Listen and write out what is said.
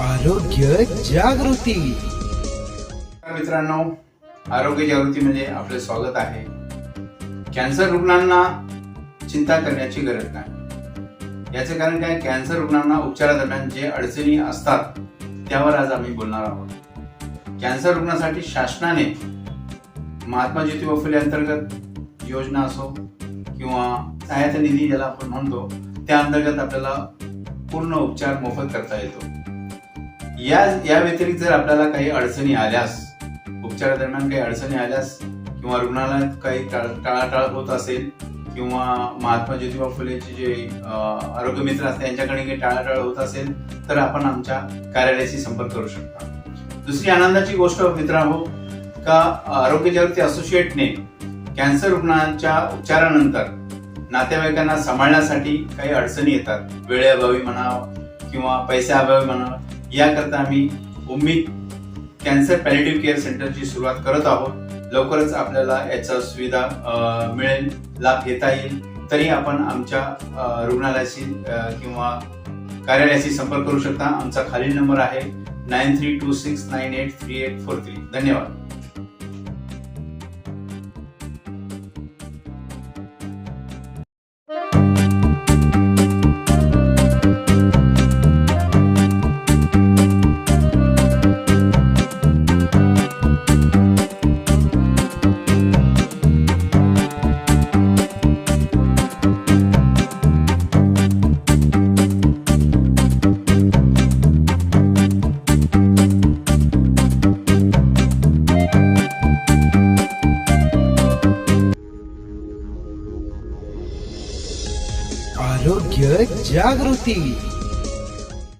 आरोग्य जागृती. मित्रांनो आरोग्य जागृती म्हणजे आपले स्वागत आहे. कॅन्सर रुग्णांना चिंता करण्याची गरज नाही. याचे कारण काय? कॅन्सर रुग्णांना उपचारादरम्यान जे अडचणी असतात त्यावर आज आम्ही बोलणार आहोत. कॅन्सर रुग्णासाठी शासनाने महात्मा ज्योतिबा फुले अंतर्गत योजना असो किंवा सहायता निधी ज्याला आपण म्हणतो त्या अंतर्गत आपल्याला पूर्ण उपचार मोफत करता येतो. या या व्यतिरिक्त जर आपल्याला काही अडचणी आल्यास उपचारादरम्यान काही अडचणी आल्यास किंवा रुग्णालयात काही टाळाटाळ होत असेल किंवा महात्मा ज्योतिबा फुलेचे जे आरोग्य मित्र असतात त्यांच्याकडे काही टाळाटाळ होत असेल तर आपण आमच्या कार्यालयाशी संपर्क करू शकता. दुसरी आनंदाची गोष्ट मित्रांनो हो, का आरोग्य जागृती असोसिएटने कॅन्सर रुग्णांच्या उपचारानंतर नातेवाईकांना सांभाळण्यासाठी काही अडचणी येतात. वेळेअभावी म्हणा किंवा पैशाअभावी म्हणा याकरता आम्ही उम्मीद कॅन्सर पॅलिटिव्ह केअर सेंटरची सुरुवात करत आहोत. लवकरच आपल्याला याचा सुविधा मिळेल लाभ घेता येईल. तरी आपण आमच्या रुग्णालयाशी किंवा कार्यालयाशी संपर्क करू शकता. आमचा खालील नंबर आहे nine three two six nine eight three eight four three. धन्यवाद. आरोग्य जागृती.